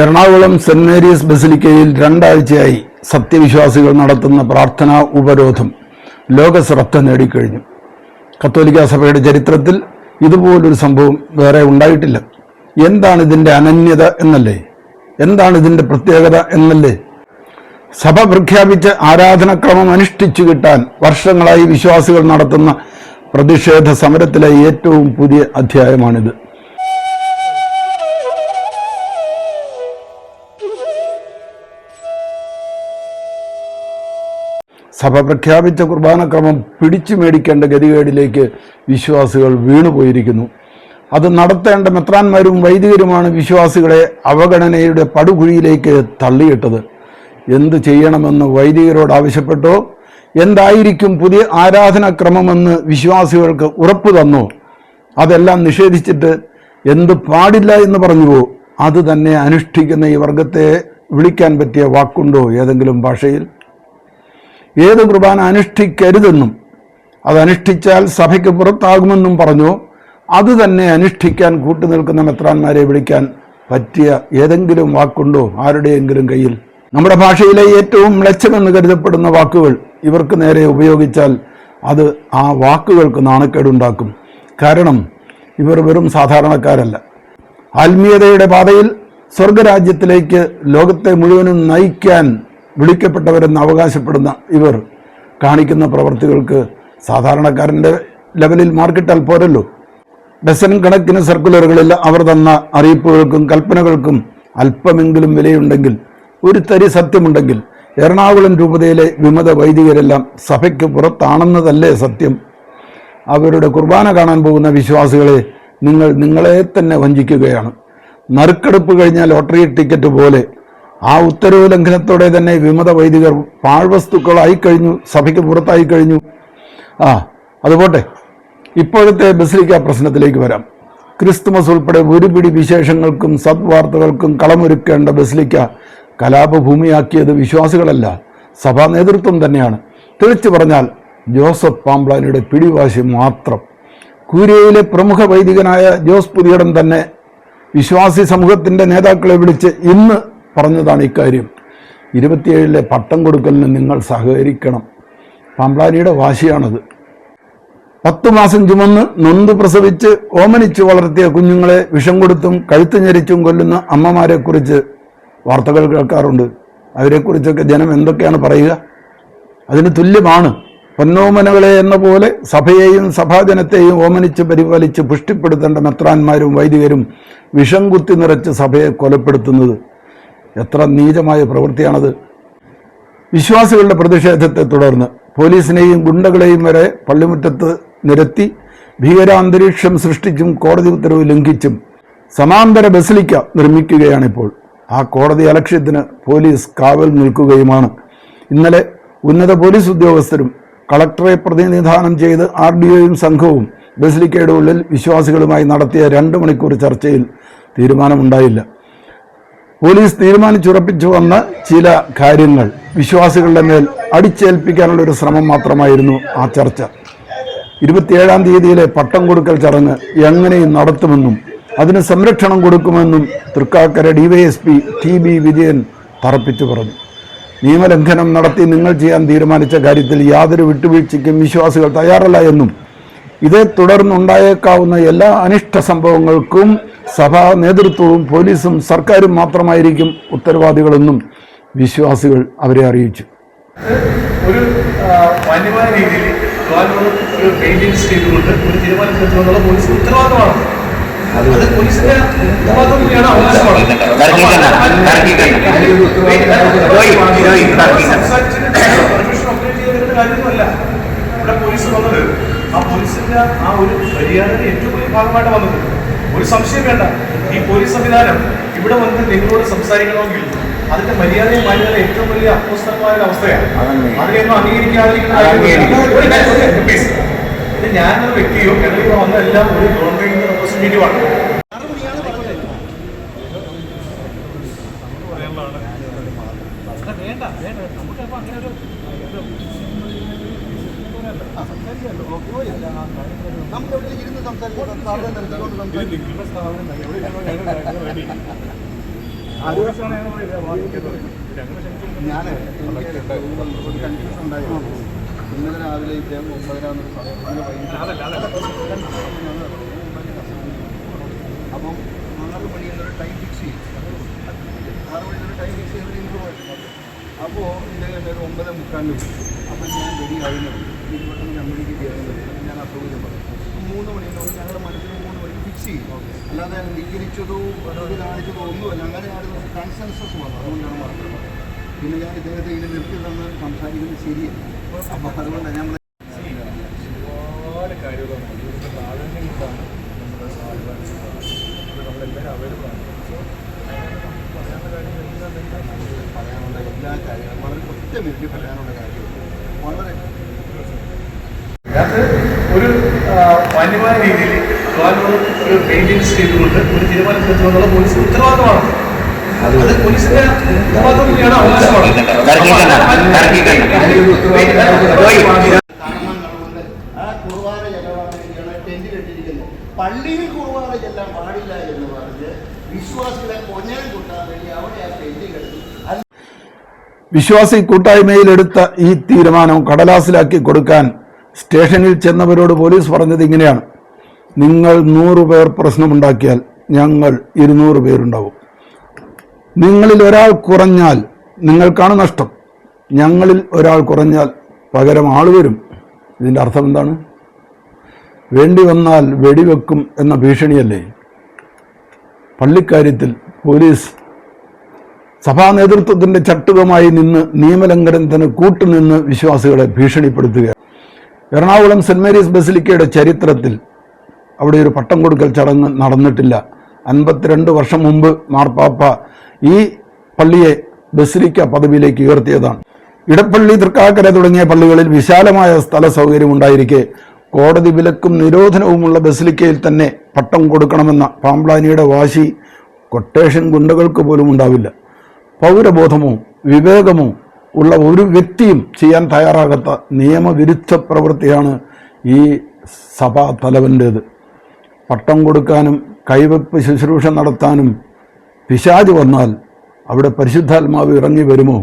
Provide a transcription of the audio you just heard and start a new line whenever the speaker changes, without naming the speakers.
Ernakulam Saint Mary's ബസിലിക്കയിൽ രണ്ടാഴ്ചയായി സത്യവിശ്വാസികൾ നടത്തുന്ന പ്രാർത്ഥനാ ഉപരോധം ലോക ശ്രദ്ധ നേടിക്കഴിഞ്ഞു. കത്തോലിക്ക സഭയുടെ ചരിത്രത്തിൽ ഇതുപോലൊരു സംഭവം വേറെ ഉണ്ടായിട്ടില്ല. എന്താണ് ഇതിന്റെ അനന്യത എന്നല്ലേ? എന്താണ് ഇതിന്റെ പ്രത്യേകത എന്നല്ലേ? സഭ പ്രഖ്യാപിച്ച ആരാധനക്രമം അനുഷ്ഠിച്ചു കിട്ടാൻ വർഷങ്ങളായി വിശ്വാസികൾ നടത്തുന്ന പ്രതിഷേധ സമരത്തിലെ ഏറ്റവും പുതിയ അധ്യായമാണിത്. സഭ പ്രഖ്യാപിച്ച കുർബാനക്രമം പിടിച്ചു മേടിക്കേണ്ട ഗതികേടിലേക്ക് വിശ്വാസികൾ വീണുപോയിരിക്കുന്നു. അത് നടത്തേണ്ട മെത്രാന്മാരും വൈദികരുമാണ് വിശ്വാസികളെ അവഗണനയുടെ പടുകുഴിയിലേക്ക് തള്ളിയിട്ടത്. എന്ത് ചെയ്യണമെന്ന് വൈദികരോട് ആവശ്യപ്പെട്ടോ? എന്തായിരിക്കും പുതിയ ആരാധനാക്രമമെന്ന് വിശ്വാസികൾക്ക് ഉറപ്പ് തന്നോ? അതെല്ലാം നിഷേധിച്ചിട്ട് എന്ത് പാടില്ല എന്ന് പറഞ്ഞുവോ? അത് തന്നെ അനുഷ്ഠിക്കുന്ന ഈ വർഗത്തെ വിളിക്കാൻ പറ്റിയ വാക്കുണ്ടോ ഏതെങ്കിലും ഭാഷയിൽ? ഏത് കുർബാന അനുഷ്ഠിക്കരുതെന്നും അത് അനുഷ്ഠിച്ചാൽ സഭയ്ക്ക് പുറത്താകുമെന്നും പറഞ്ഞു അത് തന്നെ അനുഷ്ഠിക്കാൻ കൂട്ടുനിൽക്കുന്ന മെത്രാന്മാരെ വിളിക്കാൻ പറ്റിയ ഏതെങ്കിലും വാക്കുണ്ടോ? ആരുടെയെങ്കിലും കയ്യിൽ? നമ്മുടെ ഭാഷയിലെ ഏറ്റവും മ്ലച്ഛമെന്ന് കരുതപ്പെടുന്ന വാക്കുകൾ ഇവർക്ക് നേരെ ഉപയോഗിച്ചാൽ അത് ആ വാക്കുകൾക്ക് നാണക്കേടുണ്ടാക്കും. കാരണം ഇവർ വെറും സാധാരണക്കാരല്ല. ആത്മീയതയുടെ പാതയിൽ സ്വർഗരാജ്യത്തിലേക്ക് ലോകത്തെ മുഴുവനും നയിക്കാൻ വിളിക്കപ്പെട്ടവരെന്ന് അവകാശപ്പെടുന്ന ഇവർ കാണിക്കുന്ന പ്രവർത്തികൾക്ക് സാധാരണക്കാരന്റെ ലെവലിൽ മാർക്കിട്ടാൽ പോരല്ലോ. ഡസൻ കണക്കിന് സർക്കുലറുകളിൽ അവർ തന്ന അറിയിപ്പുകൾക്കും കൽപ്പനകൾക്കും അല്പമെങ്കിലും വിലയുണ്ടെങ്കിൽ ഒരു തരി സത്യമുണ്ടെങ്കിൽ എറണാകുളം രൂപതയിലെ വിമത വൈദികരെല്ലാം സഭയ്ക്ക് പുറത്താണെന്നതല്ലേ സത്യം. അവരുടെ കുർബാന കാണാൻ പോകുന്ന വിശ്വാസികളെ നിങ്ങൾ നിങ്ങളെ തന്നെ വഞ്ചിക്കുകയാണ്. നറുക്കെടുപ്പ് കഴിഞ്ഞ ലോട്ടറി ടിക്കറ്റ് പോലെ ആ ഉത്തരവ് ലംഘനത്തോടെ തന്നെ വിമത വൈദികർ പാഴ്വസ്തുക്കളായി കഴിഞ്ഞു സഭയ്ക്ക് പുറത്തായി കഴിഞ്ഞു. ആ അതുപോട്ടെ. ഇപ്പോഴത്തെ ബസിലിക്ക പ്രശ്നത്തിലേക്ക് വരാം. ക്രിസ്തുമസ് ഉൾപ്പെടെ ഒരു പിടി വിശേഷങ്ങൾക്കും സദ്വാർത്തകൾക്കും കളമൊരുക്കേണ്ട ബസിലിക്ക കലാപഭൂമിയാക്കിയത് വിശ്വാസികളല്ല സഭാ നേതൃത്വം തന്നെയാണ്. തെളിച്ചു പറഞ്ഞാൽ ജോസഫ് പാംബ്ലാനിയുടെ പിടിവാശി മാത്രം. കൂരിയയിലെ പ്രമുഖ വൈദികനായ ജോസ് പുതിയടൻ തന്നെ വിശ്വാസി സമൂഹത്തിന്റെ നേതാക്കളെ വിളിച്ച് ഇന്ന് പറഞ്ഞതാണ് ഇക്കാര്യം. ഇരുപത്തിയേഴിലെ പട്ടം കൊടുക്കലിന് നിങ്ങൾ സഹകരിക്കണം. പാംബ്ലാനിയുടെ വാശിയാണത്. പത്തു മാസം ചുമന്ന് നൊന്ത് പ്രസവിച്ച് ഓമനിച്ചു വളർത്തിയ കുഞ്ഞുങ്ങളെ വിഷം കൊടുത്തും കഴുത്ത് ഞെരിച്ചും കൊല്ലുന്ന അമ്മമാരെക്കുറിച്ച് വാർത്തകൾ കേൾക്കാറുണ്ട്. അവരെക്കുറിച്ചൊക്കെ ജനം എന്തൊക്കെയാണ് പറയുക? അതിന് തുല്യമാണ്. പൊന്നോമനകളെ എന്ന പോലെ സഭയെയും സഭാജനത്തെയും ഓമനിച്ച് പരിപാലിച്ച് പുഷ്ടിപ്പെടുത്തേണ്ട മെത്രാന്മാരും വൈദികരും വിഷം കുത്തി നിറച്ച് സഭയെ കൊലപ്പെടുത്തുന്നത് എത്ര നീചമായ പ്രവൃത്തിയാണത്. വിശ്വാസികളുടെ പ്രതിഷേധത്തെ തുടർന്ന് പോലീസിനെയും ഗുണ്ടകളെയും വരെ പള്ളിമുറ്റത്ത് നിരത്തി ഭീകരാന്തരീക്ഷം സൃഷ്ടിച്ചും കോടതി ഉത്തരവ് ലംഘിച്ചും സമാന്തര ബസിലിക്ക നിർമ്മിക്കുകയാണിപ്പോൾ. ആ കോടതി അലക്ഷ്യത്തിന് പോലീസ് കാവൽ നിൽക്കുകയുമാണ്. ഇന്നലെ ഉന്നത പോലീസ് ഉദ്യോഗസ്ഥരും കളക്ടറെ പ്രതിനിധാനം ചെയ്ത് ആർ ഡി ഒയും സംഘവും ബസിലിക്കയുടെ ഉള്ളിൽ വിശ്വാസികളുമായി നടത്തിയ രണ്ട് മണിക്കൂർ ചർച്ചയിൽ തീരുമാനമുണ്ടായില്ല. പോലീസ് തീരുമാനിച്ചുറപ്പിച്ചു വന്ന ചില കാര്യങ്ങൾ വിശ്വാസികളുടെ മേൽ അടിച്ചേൽപ്പിക്കാനുള്ള ഒരു ശ്രമം മാത്രമായിരുന്നു ആ ചർച്ച. ഇരുപത്തിയേഴാം തീയതിയിലെ പട്ടം കൊടുക്കൽ ചടങ്ങ് എങ്ങനെയും നടത്തുമെന്നും അതിന് സംരക്ഷണം കൊടുക്കുമെന്നും Thrikkakara DYSP T B Vijayan തറപ്പിച്ചു പറഞ്ഞു. നിയമലംഘനം നടത്തി നിങ്ങൾ ചെയ്യാൻ തീരുമാനിച്ച കാര്യത്തിൽ യാതൊരു വിട്ടുവീഴ്ചയ്ക്കും വിശ്വാസികൾ തയ്യാറല്ല എന്നും ഇതേ തുടർന്നുണ്ടായേക്കാവുന്ന എല്ലാ അനിഷ്ട സംഭവങ്ങൾക്കും സഭാ നേതൃത്വവും പോലീസും സർക്കാരും മാത്രമായിരിക്കും ഉത്തരവാദികളെന്നും വിശ്വാസികൾ അവരെ അറിയിച്ചു
ഒരു മാന്യമായ രീതിയിൽ ഗവൺമെന്റ് ഒരു മെയിന്റെനൻസ് ചെയ്തുകൊണ്ട് ഒരു തീരുമാനം എടുത്തുകൊണ്ടുള്ള പോലീസ് ഉത്തരവാദിത്തമാണ് അത് പോലീസിന്റെ ഉത്തരവാദിത്തം കൂടിയാണ് അവകാശമാണ്
തർക്കിക്കണ്ട, തർക്കിക്കണ്ട. പോയി, പോയി, തർക്കിക്കണ്ട.
സംസാരിച്ചിട്ട് permission obtain ചെയ്തിരുന്ന കാര്യമൊന്നുമല്ല ഇവിടെ പോലീസ് വന്നത് ആ പോലീസിന്റെ ആ ഒരു മര്യാദയുടെ ഏറ്റവും വലിയ ഭാഗമായിട്ട് വന്നത്. ഒരു സംശയം വേണ്ട. ഈ പോലീസ് സംവിധാനം ഇവിടെ വന്ന് നിങ്ങളോട് സംസാരിക്കണമെങ്കിൽ അതിന്റെ മര്യാദയും മാന്യത ഏറ്റവും വലിയ അപ്രസ്തമായ ഒരു അവസ്ഥയാണ്. അതിനെയൊന്നും അംഗീകരിക്കാതിരിക്കുന്ന കാര്യമില്ല. ഒരു കാര്യം, ഒരു ഗവൺമെന്റിന്റെ. ഇത് ഞാനൊരു വ്യക്തിയോ കേരളീയോ വന്നതെല്ലാം ഒരു റെപ്രസെന്റേറ്റീവ് ആണ്
ഞാൻ ഇന്നലെ രാവിലെ ഇദ്ദേഹം ഒമ്പതിനാന്നൊരു അപ്പം ആറ് മണിന്നൊരു ടൈം ഫിക്സ് ചെയ്യും ആറ് മണിന്നൊരു ടൈം ഫിക്സ് ചെയ്ത് എനിക്ക് പോയിട്ടുണ്ട് അപ്പോൾ ഇദ്ദേഹം ഒരു ഒമ്പത് മുക്കാലിന് വിളിച്ചു അപ്പം ഞാൻ റെഡി ആകുന്നത് പെട്ടെന്ന് കമ്പനിക്ക് കയറുന്നത് ഞാൻ അസൗകര്യം അപ്പം മൂന്ന് മണിയോട് ഞങ്ങളുടെ മനസ്സിൽ മൂന്ന് മണിക്ക് ഫിക്സ് ചെയ്യും അല്ലാതെ നിഗ്രഹിച്ചതോ ഒരു കാണിച്ചതോ ഒന്നുമല്ല അങ്ങനെ ഞാൻ കൺസെൻസസ് വന്നു അതുകൊണ്ടാണ് മാത്രം പിന്നെ ഞാൻ ഇദ്ദേഹത്തെ ഇങ്ങനെ നിർത്തി തന്ന് സംസാരിക്കുന്നത് ശരിയല്ല അപ്പോൾ അതുകൊണ്ടാണ് ഞാൻ
ഒരുപാട് കാര്യങ്ങളുണ്ട് ഇവിടുത്തെ പ്രാധാന്യം കൊണ്ടാണ് നമ്മുടെ ആളുകൾ നമ്മളെല്ലാവരും അവൈലബിൾ ആണ് സോ പറയാനുള്ള തന്നെ
പറയാനുള്ള എല്ലാ കാര്യങ്ങളും വളരെ ഒറ്റ മിനിറ്റ് പറയാനുള്ള കാര്യമുണ്ട് വളരെ
അത് ഒരു മാന്യമായ രീതിയിൽ ഒരു മെയിന്റെനൻസ് ചെയ്തുകൊണ്ട് ഒരു തീരുമാനത്തിലെത്തുമെന്നുള്ള പോലീസ് ഉത്തരവാദിത്തമാണ്. അത് പോലീസിന്റെ ഉത്തരവാദിത്തം അവകാശമാണ്.
ടെന്റ് പള്ളിയിൽ കുർബാന ചെല്ലാൻ പാടില്ല എന്ന് പറഞ്ഞ് വിശ്വാസികളെ കൊഞ്ഞാൻ കൂട്ടാൻ വേണ്ടി അവിടെ ആ ടെന്റ് കിടന്നു
വിശ്വാസി കൂട്ടായ്മയിലെടുത്ത ഈ തീരുമാനം കടലാസിലാക്കി കൊടുക്കാൻ സ്റ്റേഷനിൽ ചെന്നവരോട് പോലീസ് പറഞ്ഞത് ഇങ്ങനെയാണ്. നിങ്ങൾ നൂറ് പേർ പ്രശ്നമുണ്ടാക്കിയാൽ ഞങ്ങൾ ഇരുന്നൂറ് പേരുണ്ടാവും. നിങ്ങളിൽ ഒരാൾ കുറഞ്ഞാൽ നിങ്ങൾക്കാണ് നഷ്ടം. ഞങ്ങളിൽ ഒരാൾ കുറഞ്ഞാൽ പകരം ആൾ വരും. ഇതിന്റെ അർത്ഥം എന്താണ്? വേണ്ടി വന്നാൽ വെടിവെക്കും എന്ന ഭീഷണിയല്ലേ? പള്ളിക്കാര്യത്തിൽ പോലീസ് സഭാ നേതൃത്വത്തിന്റെ ചട്ടുകമായി നിന്ന് നിയമലംഘനത്തിന് കൂട്ടുനിന്ന് വിശ്വാസികളെ ഭീഷണിപ്പെടുത്തുക എറണാകുളം സെന്റ് മേരീസ് ബസിലിക്കയുടെ ചരിത്രത്തിൽ അവിടെ ഒരു പട്ടം കൊടുക്കൽ ചടങ്ങ് നടന്നിട്ടില്ല. അൻപത്തിരണ്ട് വർഷം മുമ്പ് മാർപ്പാപ്പ ഈ പള്ളിയെ ബസിലിക്ക പദവിയിലേക്ക് ഉയർത്തിയതാണ്. ഇടപ്പള്ളി തൃക്കാക്കര തുടങ്ങിയ പള്ളികളിൽ വിശാലമായ സ്ഥല സൗകര്യം ഉണ്ടായിരിക്കെ കോടതി വിലക്കും നിരോധനവുമുള്ള ബസിലിക്കയിൽ തന്നെ പട്ടം കൊടുക്കണമെന്ന പാമ്പ്ലാനിയുടെ വാശി കൊട്ടേഷൻ ഗുണ്ടകൾക്ക് പോലും ഉണ്ടാവില്ല. പൗരബോധമോ വിവേകമോ ഉള്ള ഒരു വ്യക്തിയും ചെയ്യാൻ തയ്യാറാകാത്ത നിയമവിരുദ്ധ പ്രവൃത്തിയാണ് ഈ സഭാ തലവന്റേത് പട്ടം കൊടുക്കാനും കൈവെപ്പ് ശുശ്രൂഷ നടത്താനും പിശാജ് വന്നാൽ അവിടെ പരിശുദ്ധാത്മാവ് ഇറങ്ങി വരുമോ?